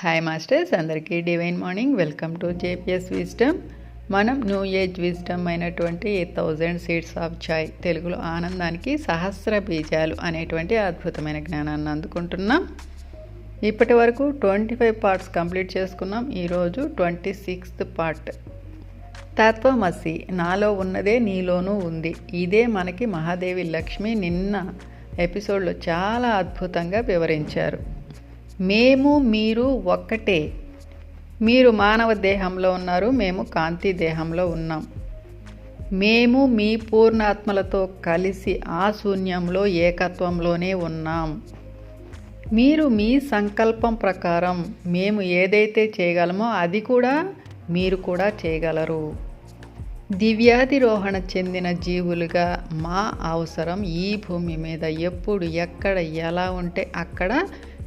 Hi masters అందరికీ divine morning welcome to JPS wisdom మనం new age wisdom అయినటువంటి eight thousand seeds of chai తెలుగులో ఆనందానికి సహస్ర బీజాలు అనేటువంటి అద్భుతమైన జ్ఞానాన్ని అందుకుంటున్నాం. ఇప్పటి వరకు ట్వంటీ ఫైవ్ పార్ట్స్ కంప్లీట్ చేసుకున్నాం. ఈరోజు ట్వంటీ సిక్స్త్ పార్ట్ తత్వమసి నాలో ఉన్నదే నీలోనూ ఉంది. ఇదే మనకి మహాదేవి లక్ష్మి నిన్న ఎపిసోడ్లో చాలా అద్భుతంగా వివరించారు. మేము మీరు ఒక్కటే. మీరు మానవ దేహంలో ఉన్నారు మేము కాంతి దేహంలో ఉన్నాం. మేము మీ పూర్ణాత్మలతో కలిసి ఆ శూన్యంలో ఏకత్వంలోనే ఉన్నాం. మీరు మీ సంకల్పం ప్రకారం మేము ఏదైతే చేయగలమో అది కూడా మీరు కూడా చేయగలరు. దివ్యాధిరోహణ చెందిన జీవులుగా మా అవసరం ఈ భూమి మీద ఎప్పుడు ఎక్కడ ఎలా ఉంటే అక్కడ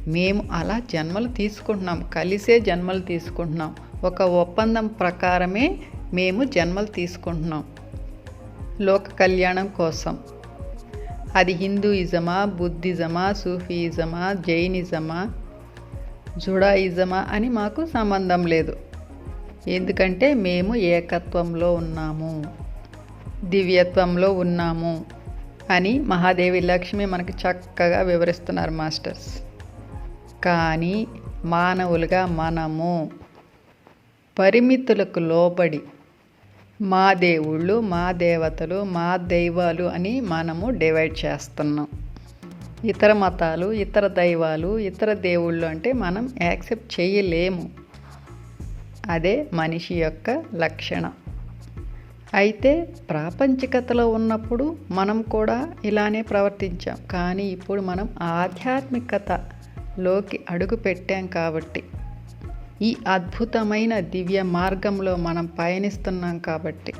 మేము అలా జన్మలు తీసుకుంటున్నాం. కలిసే జన్మలు తీసుకుంటున్నాం. ఒక ఒప్పందం ప్రకారమే మేము జన్మలు తీసుకుంటున్నాం. లోక కళ్యాణం కోసం. అది హిందూయిజమా బుద్ధిజమా సూఫీయిజమా జైనిజమా జుడాయిజమా అని మాకు సంబంధం లేదు. ఎందుకంటే మేము ఏకత్వంలో ఉన్నాము. దివ్యత్వంలో ఉన్నాము అని మహాదేవి లక్ష్మి మనకు చక్కగా వివరిస్తున్నారు మాస్టర్స్. కానీ మానవులుగా మనము పరిమితులకు లోబడి మా దేవుళ్ళు మా దేవతలు మా దైవాలు అని మనము డివైడ్ చేస్తున్నాం. ఇతర మతాలు ఇతర దైవాలు ఇతర దేవుళ్ళు అంటే మనం యాక్సెప్ట్ చేయలేము. అదే మనిషి యొక్క లక్షణం. అయితే ప్రాపంచికతలో ఉన్నప్పుడు మనం కూడా ఇలానే ప్రవర్తించాం. కానీ ఇప్పుడు మనం ఆధ్యాత్మికత లోకి అడుగు పెట్టాం కాబట్టి. ఈ అద్భుతమైన దివ్య మార్గంలో మనం పయనిస్తున్నాం కాబట్టి.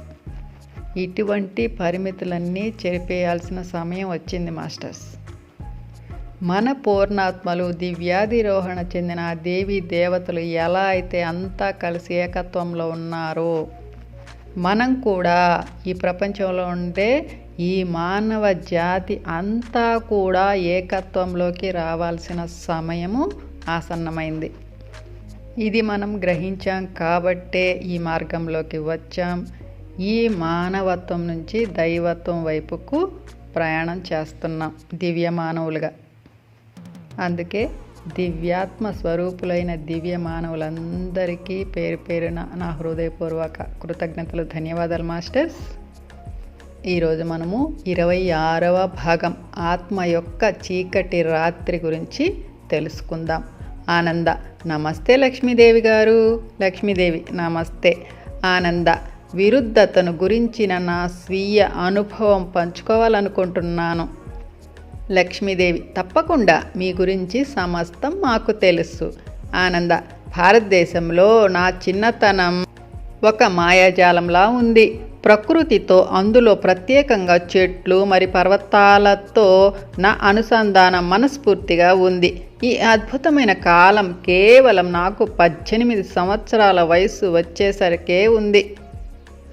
ఇటువంటి పరిమితులన్నీ చెరిపేయాల్సిన సమయం వచ్చింది మాస్టర్స్. మన పూర్ణాత్మలు దివ్యాధిరోహణ చెందిన దేవి దేవతలు ఎలా అయితే అంతా కలిసి ఏకత్వంలో ఉన్నారో మనం కూడా ఈ ప్రపంచంలో ఉండే ఈ మానవ జాతి అంతా కూడా ఏకత్వంలోకి రావాల్సిన సమయము ఆసన్నమైంది. ఇది మనం గ్రహించాం కాబట్టే ఈ మార్గంలోకి వచ్చాం. ఈ మానవత్వం నుంచి దైవత్వం వైపుకు ప్రయాణం చేస్తున్నాం దివ్య మానవులుగా. అందుకే దివ్యాత్మ స్వరూపులైన దివ్య మానవులందరికీ పేరు పేరున నా హృదయపూర్వక కృతజ్ఞతలు ధన్యవాదాలు మాస్టర్స్. ఈరోజు మనము ఇరవై ఆరవ భాగం ఆత్మ యొక్క చీకటి రాత్రి గురించి తెలుసుకుందాం. ఆనంద నమస్తే లక్ష్మీదేవి గారు. లక్ష్మీదేవి నమస్తే. ఆనంద విరుద్ధతను గురించిన నా స్వీయ అనుభవం పంచుకోవాలనుకుంటున్నాను. లక్ష్మీదేవి తప్పకుండా మీ గురించి సమస్తం మాకు తెలుసు. ఆనంద భారతదేశంలో నా చిన్నతనం ఒక మాయాజాలంలా ఉంది. ప్రకృతితో అందులో ప్రత్యేకంగా చెట్లు మరి పర్వతాలతో నా అనుసంధానం మనస్ఫూర్తిగా ఉంది. ఈ అద్భుతమైన కాలం కేవలం నాకు పద్దెనిమిది సంవత్సరాల వయసు వచ్చేసరికే ఉంది.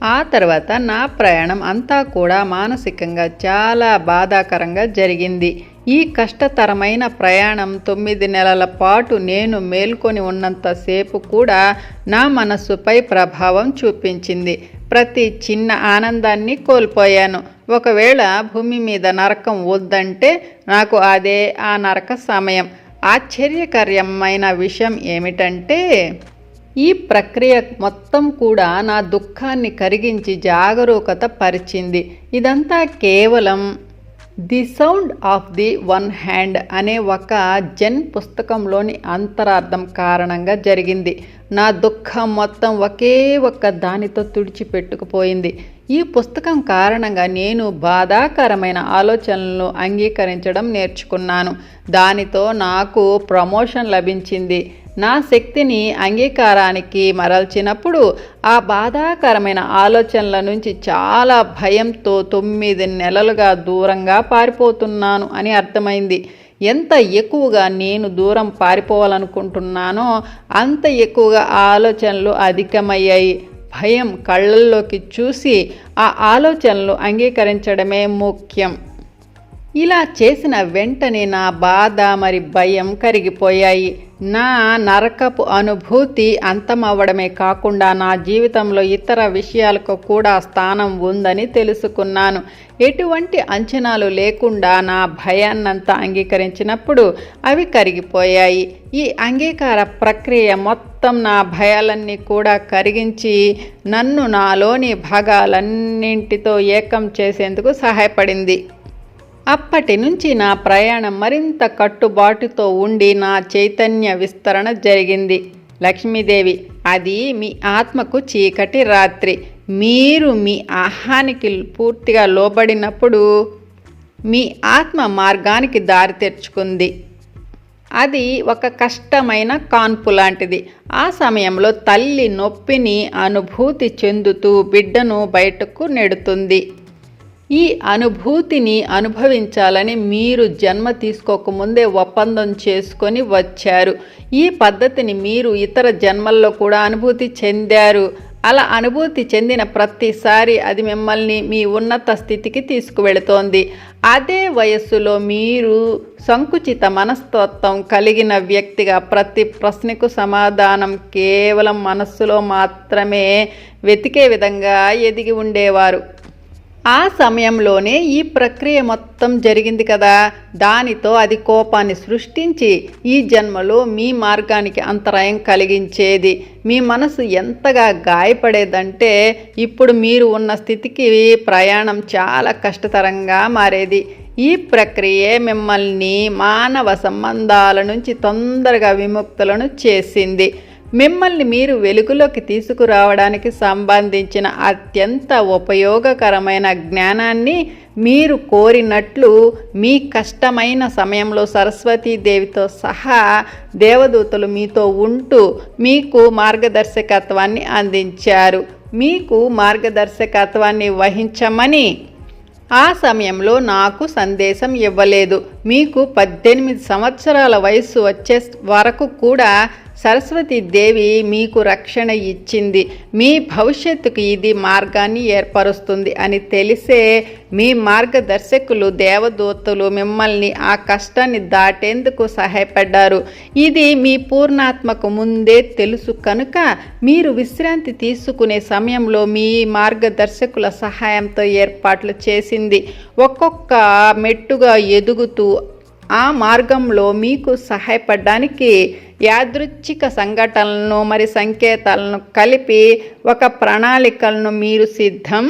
ఆ తర్వాత నా ప్రయాణం అంతా కూడా మానసికంగా చాలా బాధాకరంగా జరిగింది. ఈ కష్టతరమైన ప్రయాణం తొమ్మిది నెలల పాటు నేను మేల్కొని ఉన్నంతసేపు కూడా నా మనస్సుపై ప్రభావం చూపించింది. ప్రతి చిన్న ఆనందాన్ని కోల్పోయాను. ఒకవేళ భూమి మీద నరకం వద్దంటే నాకు అదే ఆ నరక సమయం. ఆశ్చర్యకర్యమైన విషయం ఏమిటంటే ఈ ప్రక్రియ మొత్తం కూడా నా దుఃఖాన్ని కరిగించి జాగరూకత పరిచింది. ఇదంతా కేవలం the sound of the one hand అనే ఒక జెన్ పుస్తకంలోని అంతరార్థం కారణంగా జరిగింది. నా దుఃఖం మొత్తం ఒకే ఒక్క దానితో తుడిచిపెట్టుకుపోయింది. ఈ పుస్తకం కారణంగా నేను బాధాకరమైన ఆలోచనలను అంగీకరించడం నేర్చుకున్నాను. దానితో నాకు ప్రమోషన్ లభించింది. నా శక్తిని అంగీకారానికి మరల్చినప్పుడు ఆ బాధాకరమైన ఆలోచనల నుంచి చాలా భయంతో తొమ్మిది నెలలుగా దూరంగా పారిపోతున్నాను అని అర్థమైంది. ఎంత ఎక్కువగా నేను దూరం పారిపోవాలనుకుంటున్నానో అంత ఎక్కువగా ఆలోచనలు అధికమయ్యాయి. భయం కళ్ళల్లోకి చూసి ఆ ఆలోచనలు అంగీకరించడమే ముఖ్యం. ఇలా చేసిన వెంటనే నా బాధ మరి భయం కరిగిపోయాయి. నా నరకపు అనుభూతి అంతమవ్వడమే కాకుండా నా జీవితంలో ఇతర విషయాలకు కూడా స్థానం ఉందని తెలుసుకున్నాను. ఎటువంటి అంచనాలు లేకుండా నా భయాన్నంతా అంగీకరించినప్పుడు అవి కరిగిపోయాయి. ఈ అంగీకార ప్రక్రియ మొత్తం నా భయాలన్నీ కూడా కరిగించి నన్ను నాలోని భాగాలన్నింటితో ఏకం చేసేందుకు సహాయపడింది. అప్పటి నుంచి నా ప్రయాణం మరింత కట్టుబాటుతో ఉండి నా చైతన్య విస్తరణ జరిగింది. లక్ష్మీదేవి అది మీ ఆత్మకు చీకటి రాత్రి. మీరు మీ ఆహానికి పూర్తిగా లోబడినప్పుడు మీ ఆత్మ మార్గానికి దారి తెరుచుకుంది. అది ఒక కష్టమైన కాన్పు లాంటిది. ఆ సమయంలో తల్లి నొప్పిని అనుభూతి చెందుతూ బిడ్డను బయటకు నెడుతుంది. ఈ అనుభూతిని అనుభవించాలని మీరు జన్మ తీసుకోకముందే ఒప్పందం చేసుకొని వచ్చారు. ఈ పద్ధతిని మీరు ఇతర జన్మల్లో కూడా అనుభూతి చెందారు. అలా అనుభూతి చెందిన ప్రతిసారి అది మిమ్మల్ని మీ ఉన్నత స్థితికి తీసుకువెళుతోంది. అదే వయస్సులో మీరు సంకుచిత మనస్తత్వం కలిగిన వ్యక్తిగా ప్రతి ప్రశ్నకు సమాధానం కేవలం మనస్సులో మాత్రమే వెతికే విధంగా ఎదిగి ఉండేవారు. ఆ సమయంలోనే ఈ ప్రక్రియ మొత్తం జరిగింది కదా. దానితో అది కోపాన్ని సృష్టించి ఈ జన్మలో మీ మార్గానికి అంతరాయం కలిగించేది. మీ మనసు ఎంతగా గాయపడేదంటే ఇప్పుడు మీరు ఉన్న స్థితికి ప్రయాణం చాలా కష్టతరంగా మారేది. ఈ ప్రక్రియే మిమ్మల్ని మానవ సంబంధాల నుంచి తొందరగా విముక్తులను చేసింది. మిమ్మల్ని మీరు వెలుగులోకి తీసుకురావడానికి సంబంధించిన అత్యంత ఉపయోగకరమైన జ్ఞానాన్ని మీరు కోరినట్లు మీ కష్టమైన సమయంలో సరస్వతీదేవితో సహా దేవదూతలు మీతో ఉంటూ మీకు మార్గదర్శకత్వాన్ని అందించారు. మీకు మార్గదర్శకత్వాన్ని వహించమని ఆ సమయంలో నాకు సందేశం ఇవ్వలేదు. మీకు పద్దెనిమిది సంవత్సరాల వయస్సు వచ్చే వరకు కూడా సరస్వతీదేవి మీకు రక్షణ ఇచ్చింది. మీ భవిష్యత్తుకు ఇది మార్గాన్ని ఏర్పరుస్తుంది అని తెలిసే మీ మార్గదర్శకులు దేవదూతలు మిమ్మల్ని ఆ కష్టాన్ని దాటేందుకు సహాయపడ్డారు. ఇది మీ పూర్ణాత్మకు ముందే తెలుసు కనుక మీరు విశ్రాంతి తీసుకునే సమయంలో మీ మార్గదర్శకుల సహాయంతో ఏర్పాట్లు చేసింది. ఒక్కొక్క మెట్టుగా ఎదుగుతూ ఆ మార్గంలో మీకు సహాయపడడానికి యాదృచ్ఛిక సంఘటనలను మరి సంకేతాలను కలిపి ఒక ప్రణాళికలను మీరు సిద్ధం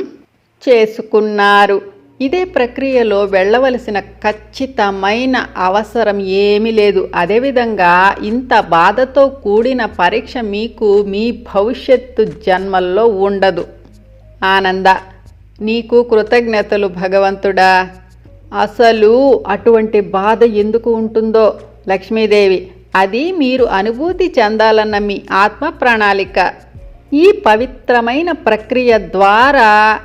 చేసుకున్నారు. ఇదే ప్రక్రియలో వెళ్ళవలసిన ఖచ్చితమైన అవసరం ఏమీ లేదు. అదేవిధంగా ఇంత బాధతో కూడిన పరీక్ష మీకు మీ భవిష్యత్తు జన్మల్లో ఉండదు. ఆనంద నీకు కృతజ్ఞతలు భగవంతుడా. అసలు అటువంటి బాధ ఎందుకు ఉంటుందో లక్ష్మీదేవి అది మీరు అనుభూతి చెందాలన్న మీ ఆత్మ ప్రణాళిక. ఈ పవిత్రమైన ప్రక్రియ ద్వారా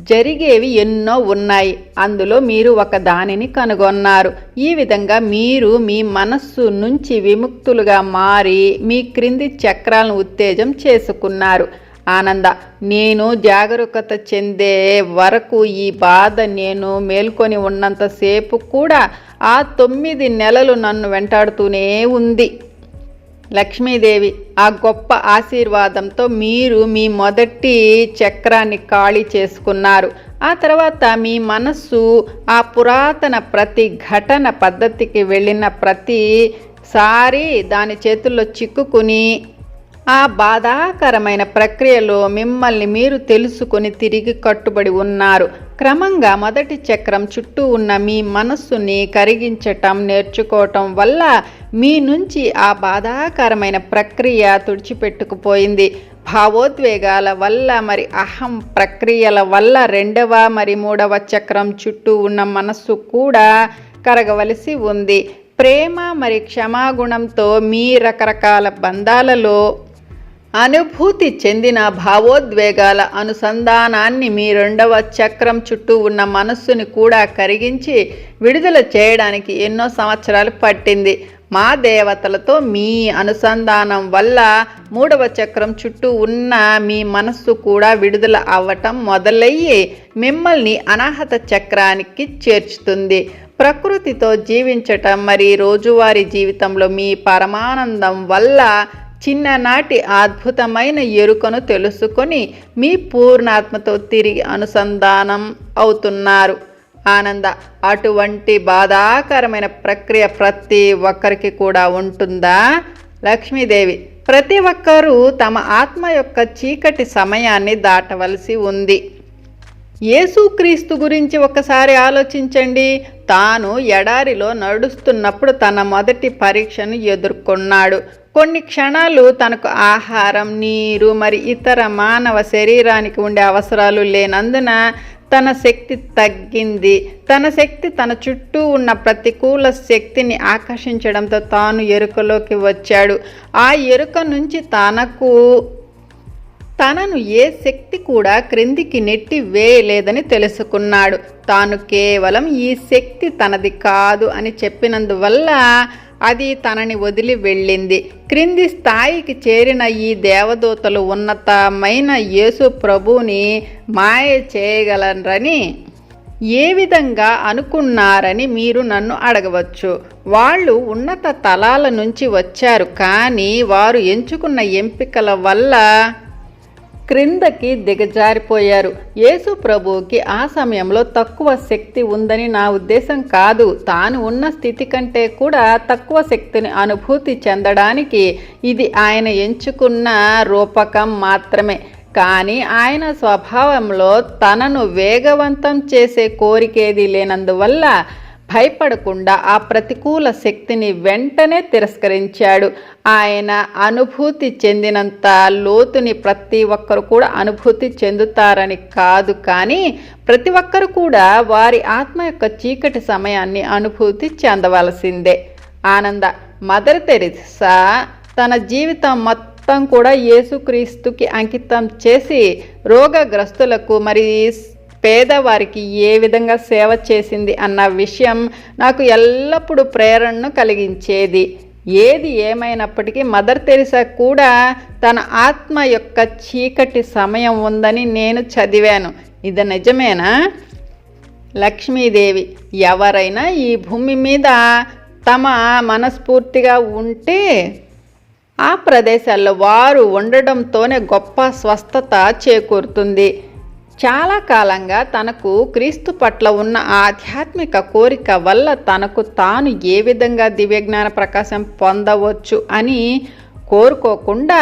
జరిగేవి ఎన్నో ఉన్నాయి. అందులో మీరు ఒక దానిని కనుగొన్నారు. ఈ విధంగా మీరు మీ మనస్సు నుంచి విముక్తులుగా మారి మీ క్రింది చక్రాలను ఉత్తేజం చేసుకున్నారు. ఆనంద నేను జాగరూకత చెందే వరకు ఈ బాధ నేను మేల్కొని ఉన్నంతసేపు కూడా ఆ తొమ్మిది నెలలు నన్ను వెంటాడుతూనే ఉంది. లక్ష్మీదేవి ఆ గొప్ప ఆశీర్వాదంతో మీరు మీ మొదటి చక్రాన్ని ఖాళీ చేసుకున్నారు. ఆ తర్వాత మీ మనస్సు ఆ పురాతన ప్రతి ఘటన పద్ధతికి వెళ్ళిన ప్రతిసారి దాని చేతుల్లో చిక్కుకుని ఆ బాధాకరమైన ప్రక్రియలో మిమ్మల్ని మీరు తెలుసుకొని తిరిగి కట్టుబడి ఉన్నారు. క్రమంగా మొదటి చక్రం చుట్టూ ఉన్న మీ మనస్సుని కరిగించటం నేర్చుకోవటం వల్ల మీ నుంచి ఆ బాధాకరమైన ప్రక్రియ తుడిచిపెట్టుకుపోయింది. భావోద్వేగాల వల్ల మరి అహం ప్రక్రియల వల్ల రెండవ మరి మూడవ చక్రం చుట్టూ ఉన్న మనస్సు కూడా కరగవలసి ఉంది. ప్రేమ మరి క్షమాగుణంతో మీ రకరకాల బంధాలలో అనుభూతి చెందిన భావోద్వేగాల అనుసంధానాన్ని మీ రెండవ చక్రం చుట్టూ ఉన్న మనస్సుని కూడా కరిగించి విడుదల చేయడానికి ఎన్నో సంవత్సరాలు పట్టింది. మా దేవతలతో మీ అనుసంధానం వల్ల మూడవ చక్రం చుట్టూ ఉన్న మీ మనస్సు కూడా విడుదల అవ్వటం మొదలయ్యి మిమ్మల్ని అనాహత చక్రానికి చేర్చుతుంది. ప్రకృతితో జీవించటం మరి రోజువారీ జీవితంలో మీ పరమానందం వల్ల చిన్ననాటి అద్భుతమైన ఎరుకను తెలుసుకొని మీ పూర్ణాత్మతో తిరిగి అనుసంధానం అవుతున్నారు. ఆనంద అటువంటి బాధాకరమైన ప్రక్రియ ప్రతి ఒక్కరికి కూడా ఉంటుందా? లక్ష్మీదేవి ప్రతి ఒక్కరూ తమ ఆత్మ యొక్క చీకటి సమయాన్ని దాటవలసి ఉంది. యేసుక్రీస్తు గురించి ఒకసారి ఆలోచించండి. తాను ఎడారిలో నడుస్తున్నప్పుడు తన మొదటి పరీక్షను ఎదుర్కొన్నాడు. కొన్ని క్షణాలు తనకు ఆహారం నీరు మరి ఇతర మానవ శరీరానికి ఉండే అవసరాలు లేనందున తన శక్తి తగ్గింది. తన శక్తి తన చుట్టూ ఉన్న ప్రతికూల శక్తిని ఆకర్షించడంతో తాను ఎరుకలోకి వచ్చాడు. ఆ ఎరుక నుంచి తనకు తనను ఏ శక్తి కూడా క్రిందికి నెట్టి వేయలేదని తెలుసుకున్నాడు. తాను కేవలం ఈ శక్తి తనది కాదు అని చెప్పినందువల్ల అది తనని వదిలి వెళ్ళింది. క్రింది స్థాయికి చేరిన ఈ దేవదూతలు ఉన్నతమైన యేసు ప్రభుని మాయ చేయగలరని ఏ విధంగా అనుకున్నారని మీరు నన్ను అడగవచ్చు. వాళ్ళు ఉన్నత తలాల నుంచి వచ్చారు కానీ వారు ఎంచుకున్న ఎంపికల వల్ల క్రిందకి దిగజారిపోయారు. యేసు ప్రభువుకి ఆ సమయంలో తక్కువ శక్తి ఉందని నా ఉద్దేశం కాదు. తాను ఉన్న స్థితి కంటే కూడా తక్కువ శక్తిని అనుభూతి చెందడానికి ఇది ఆయన ఎంచుకున్న రూపకం మాత్రమే. కానీ ఆయన స్వభావంలో తనను వేగవంతం చేసే కోరికేది లేనందువల్ల భయపడకుండా ఆ ప్రతికూల శక్తిని వెంటనే తిరస్కరించాడు. ఆయన అనుభూతి చెందినంత లోతుని ప్రతి ఒక్కరు కూడా అనుభూతి చెందుతారని కాదు కానీ ప్రతి ఒక్కరు కూడా వారి ఆత్మ యొక్క చీకటి సమయాన్ని అనుభూతి చెందవలసిందే. ఆనంద మదర్ తెరిసా తన జీవితం మొత్తం కూడా యేసుక్రీస్తుకి అంకితం చేసి రోగగ్రస్తులకు మరి పేదవారికి ఏ విధంగా సేవ చేసింది అన్న విషయం నాకు ఎల్లప్పుడూ ప్రేరణను కలిగించేది. ఏది ఏమైనప్పటికీ మదర్ తెరిసా కూడా తన ఆత్మ యొక్క చీకటి సమయం ఉందని నేను చదివాను. ఇది నిజమేనా? లక్ష్మీదేవి ఎవరైనా ఈ భూమి మీద తమ మనస్ఫూర్తిగా ఉంటే ఆ ప్రదేశాల్లో వారు ఉండడంతోనే గొప్ప స్వస్థత చేకూరుతుంది. చాలా కాలంగా తనకు క్రీస్తు పట్ల ఉన్న ఆధ్యాత్మిక కోరిక వల్ల తనకు తాను ఏ విధంగా దివ్యజ్ఞాన ప్రకాశం పొందవచ్చు అని కోరుకోకుండా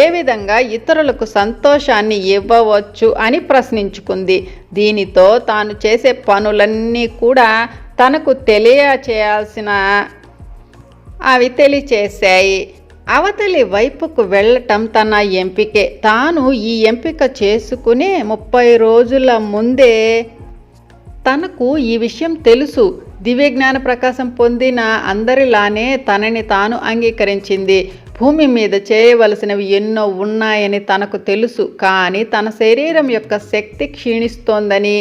ఏ విధంగా ఇతరులకు సంతోషాన్ని ఇవ్వవచ్చు అని ప్రశ్నించుకుంది. దీనితో తాను చేసే పనులన్నీ కూడా తనకు తెలియచేయాల్సిన అవి తెలియచేశాయి. అవతలి వైపుకు వెళ్ళటం తన ఎంపికే. తాను ఈ ఎంపిక చేసుకునే ముప్పై రోజుల ముందే తనకు ఈ విషయం తెలుసు. దివ్యజ్ఞాన ప్రకాశం పొందిన అందరిలానే తనని తాను అంగీకరించింది. భూమి మీద చేయవలసినవి ఎన్నో ఉన్నాయని తనకు తెలుసు. కానీ తన శరీరం యొక్క శక్తి క్షీణిస్తోందని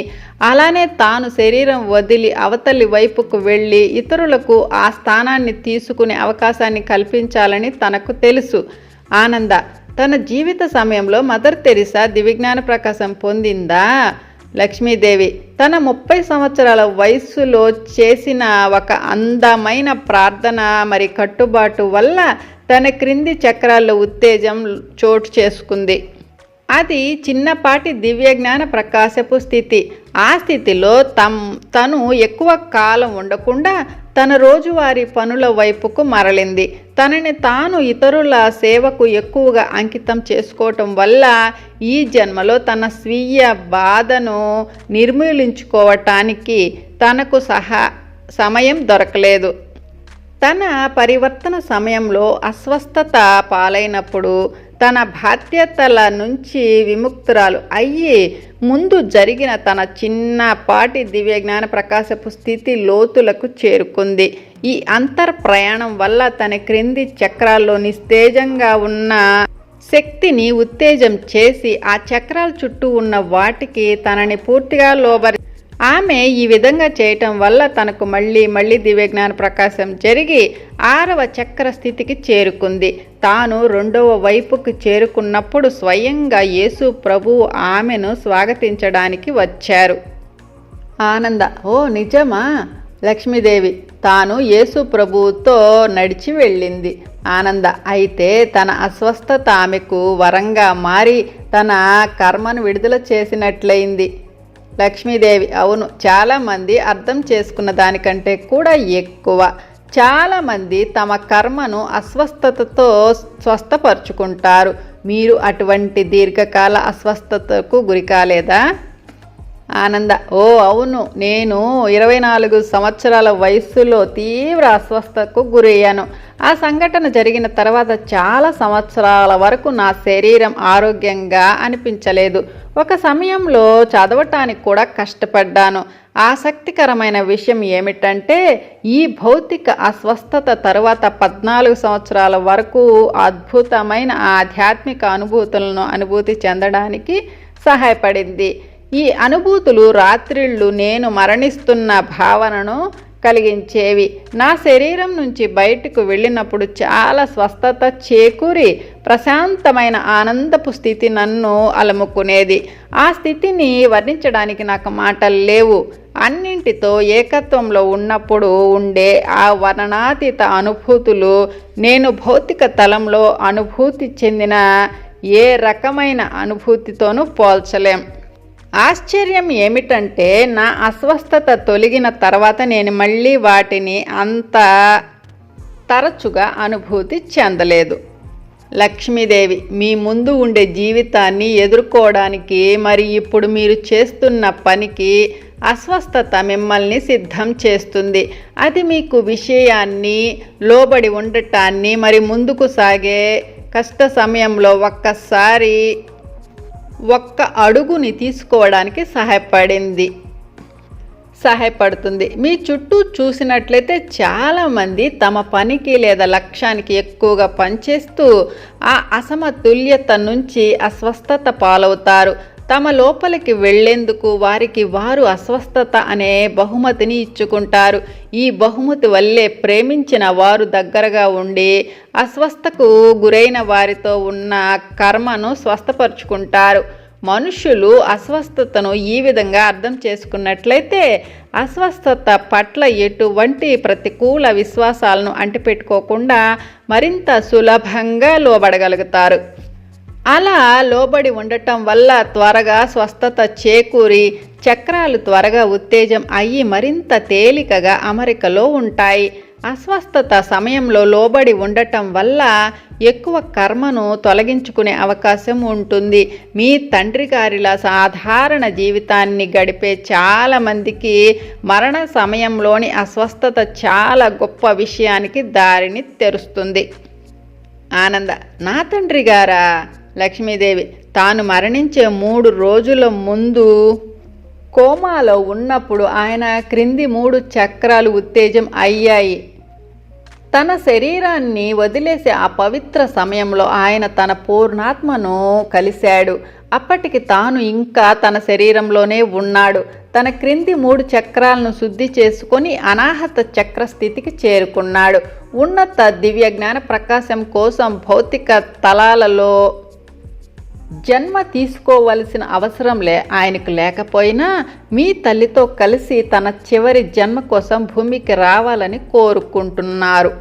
అలానే తాను శరీరం వదిలి అవతలి వైపుకు వెళ్ళి ఇతరులకు ఆ స్థానాన్ని తీసుకునే అవకాశాన్ని కల్పించాలని తనకు తెలుసు. ఆనంద తన జీవిత సమయంలో మదర్ తెరిసా దివిజ్ఞాన ప్రకాశం పొందిందా? లక్ష్మీదేవి తన ముప్పై సంవత్సరాల వయస్సులో చేసిన ఒక అందమైన ప్రార్థన మరి కట్టుబాటు వల్ల తన క్రింది చక్రాల్లో ఉత్తేజం చోటు చేసుకుంది. అది చిన్నపాటి దివ్యజ్ఞాన ప్రకాశపు స్థితి. ఆ స్థితిలో తమ్ తను ఎక్కువ కాలం ఉండకుండా తన రోజువారీ పనుల వైపుకు మరలింది. తనని తాను ఇతరుల సేవకు ఎక్కువగా అంకితం చేసుకోవటం వల్ల ఈ జన్మలో తన స్వీయ బాధను నిర్మూలించుకోవటానికి తనకు సహా సమయం దొరకలేదు. తన పరివర్తన సమయంలో అస్వస్థత పాలైనప్పుడు తన బాధ్యతల నుంచి విముక్తురాలు అయ్యి ముందు జరిగిన తన చిన్నపాటి దివ్యజ్ఞాన ప్రకాశపు స్థితి లోతులకు చేరుకుంది. ఈ అంతర్ ప్రయాణం వల్ల తన క్రింది చక్రాల్లో నిస్తేజంగా ఉన్న శక్తిని ఉత్తేజం చేసి ఆ చక్రాల చుట్టూ ఉన్న వాటికి తనని పూర్తిగా లోబరి ఆమె ఈ విధంగా చేయటం వల్ల తనకు మళ్ళీ మళ్ళీ దివ్యజ్ఞాన ప్రకాశం జరిగి ఆరవ చక్ర స్థితికి చేరుకుంది. తాను రెండవ వైపుకు చేరుకున్నప్పుడు స్వయంగా యేసు ప్రభువు ఆమెను స్వాగతించడానికి వచ్చారు. ఆనంద ఓ నిజమా? లక్ష్మీదేవి తాను యేసు ప్రభువుతో నడిచి వెళ్ళింది. ఆనంద అయితే తన అస్వస్థత ఆమెకు వరంగా మారి తన కర్మను విడుదల చేసినట్లయింది. లక్ష్మీదేవి. అవును చాలామంది అర్థం చేసుకున్న దానికంటే కూడా ఎక్కువ. చాలామంది తమ కర్మను అస్వస్థతతో స్వస్థపరుచుకుంటారు. మీరు అటువంటి దీర్ఘకాల అస్వస్థతకు గురి కాలేదా? ఆనంద. ఓ అవును. నేను ఇరవై నాలుగు సంవత్సరాల వయస్సులో తీవ్ర అస్వస్థకు గురయ్యాను. ఆ సంఘటన జరిగిన తర్వాత చాలా సంవత్సరాల వరకు నా శరీరం ఆరోగ్యంగా అనిపించలేదు. ఒక సమయంలో చదవటానికి కూడా కష్టపడ్డాను. ఆసక్తికరమైన విషయం ఏమిటంటే ఈ భౌతిక అస్వస్థత తరువాత పద్నాలుగు సంవత్సరాల వరకు అద్భుతమైన ఆధ్యాత్మిక అనుభూతులను అనుభూతి చెందడానికి సహాయపడింది. ఈ అనుభూతులు రాత్రిళ్ళు నేను మరణిస్తున్న భావనను కలిగించేవి. నా శరీరం నుంచి బయటకు వెళ్ళినప్పుడు చాలా స్వస్థత చేకూరి ప్రశాంతమైన ఆనందపు స్థితి నన్ను అలముకునేది. ఆ స్థితిని వర్ణించడానికి నాకు మాటలు లేవు. అన్నింటితో ఏకత్వంలో ఉన్నప్పుడు ఉండే ఆ వర్ణనాతీత అనుభూతులు నేను భౌతిక తలంలో అనుభూతి చెందిన ఏ రకమైన అనుభూతితోనూ పోల్చలేం. ఆశ్చర్యం ఏమిటంటే నా అస్వస్థత తొలగిన తర్వాత నేను మళ్ళీ వాటిని అంత తరచుగా అనుభూతి చెందలేదు. లక్ష్మీదేవి మీ ముందు ఉండే జీవితాన్ని ఎదుర్కోవడానికి మరి ఇప్పుడు మీరు చేస్తున్న పనికి అస్వస్థత మిమ్మల్ని సిద్ధం చేస్తుంది. అది మీకు విషయాన్ని లోబడి ఉండటాన్ని మరి ముందుకు సాగే కష్ట సమయంలో ఒక్కసారి ఒక్క అడుగుని తీసుకోవడానికి సహాయపడింది. సహాయపడుతుంది. మీ చుట్టూ చూసినట్లయితే చాలామంది తమ పనికి లేదా లక్ష్యానికి ఎక్కువగా పనిచేస్తూ ఆ అసమతుల్యత నుంచి అస్వస్థత పాలవుతారు. తమ లోపలికి వెళ్ళేందుకు వారికి వారు అస్వస్థత అనే బహుమతిని ఇచ్చుకుంటారు. ఈ బహుమతి వల్లే ప్రేమించిన వారు దగ్గరగా ఉండి అస్వస్థకు గురైన వారితో ఉన్న కర్మను స్వస్థపరుచుకుంటారు. మనుషులు అస్వస్థతను ఈ విధంగా అర్థం చేసుకున్నట్లయితే అస్వస్థత పట్ల ఎటువంటి ప్రతికూల విశ్వాసాలను అంటిపెట్టుకోకుండా మరింత సులభంగా లోబడగలుగుతారు. అలా లోబడి ఉండటం వల్ల త్వరగా స్వస్థత చేకూరి చక్రాలు త్వరగా ఉత్తేజం అయ్యి మరింత తేలికగా అమరికలో ఉంటాయి. అస్వస్థత సమయంలో లోబడి ఉండటం వల్ల ఎక్కువ కర్మను తొలగించుకునే అవకాశం ఉంటుంది. మీ తండ్రి గారిలా సాధారణ జీవితాన్ని గడిపే చాలామందికి మరణ సమయంలోని అస్వస్థత చాలా గొప్ప విషయానికి దారిని తెరుస్తుంది. ఆనంద నా తండ్రి గారా? లక్ష్మీదేవి తాను మరణించే మూడు రోజుల ముందు కోమాలో ఉన్నప్పుడు ఆయన క్రింది మూడు చక్రాలు ఉత్తేజం అయ్యాయి. తన శరీరాన్ని వదిలేసే ఆ పవిత్ర సమయంలో ఆయన తన పూర్ణాత్మను కలిశాడు. అప్పటికి తాను ఇంకా తన శరీరంలోనే ఉన్నాడు. తన క్రింది మూడు చక్రాలను శుద్ధి చేసుకొని అనాహత చక్ర స్థితికి చేరుకున్నాడు. ఉన్నత దివ్య జ్ఞాన ప్రకాశం కోసం భౌతిక తలాలలో జన్మ తీసుకోవలసిన అవసరం లే ఆయనకు లేకపోయినా మీ తల్లితో కలిసి తన చివరి జన్మ కోసం భూమికి రావాలని కోరుకుంటున్నారు.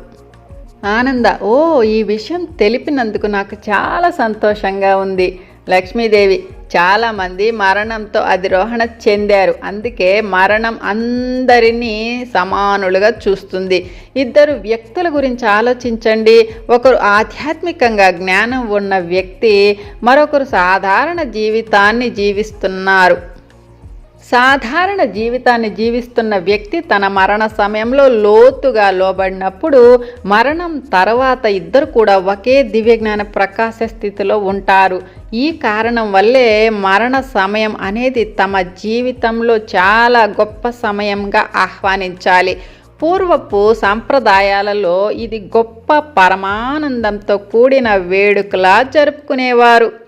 ఆనంద ఓ ఈ విషయం తెలిపినందుకు నాకు చాలా సంతోషంగా ఉంది. లక్ష్మీదేవి చాలామంది మరణంతో అధిరోహణ చెందారు. అందుకే మరణం అందరినీ సమానులుగా చూస్తుంది. ఇద్దరు వ్యక్తుల గురించి ఆలోచించండి. ఒకరు ఆధ్యాత్మికంగా జ్ఞానం ఉన్న వ్యక్తి మరొకరు సాధారణ జీవితాన్ని జీవిస్తున్నారు. సాధారణ జీవితాన్ని జీవిస్తున్న వ్యక్తి తన మరణ సమయంలో లోతుగా లోబడినప్పుడు మరణం తర్వాత ఇద్దరు కూడా ఒకే దివ్యజ్ఞాన ప్రకాశ స్థితిలో ఉంటారు. ఈ కారణం వల్లే మరణ సమయం అనేది తమ జీవితంలో చాలా గొప్ప సమయంగా ఆహ్వానించాలి. పూర్వపు సంప్రదాయాలలో ఇది గొప్ప పరమానందంతో కూడిన వేడుకలా జరుపుకునేవారు.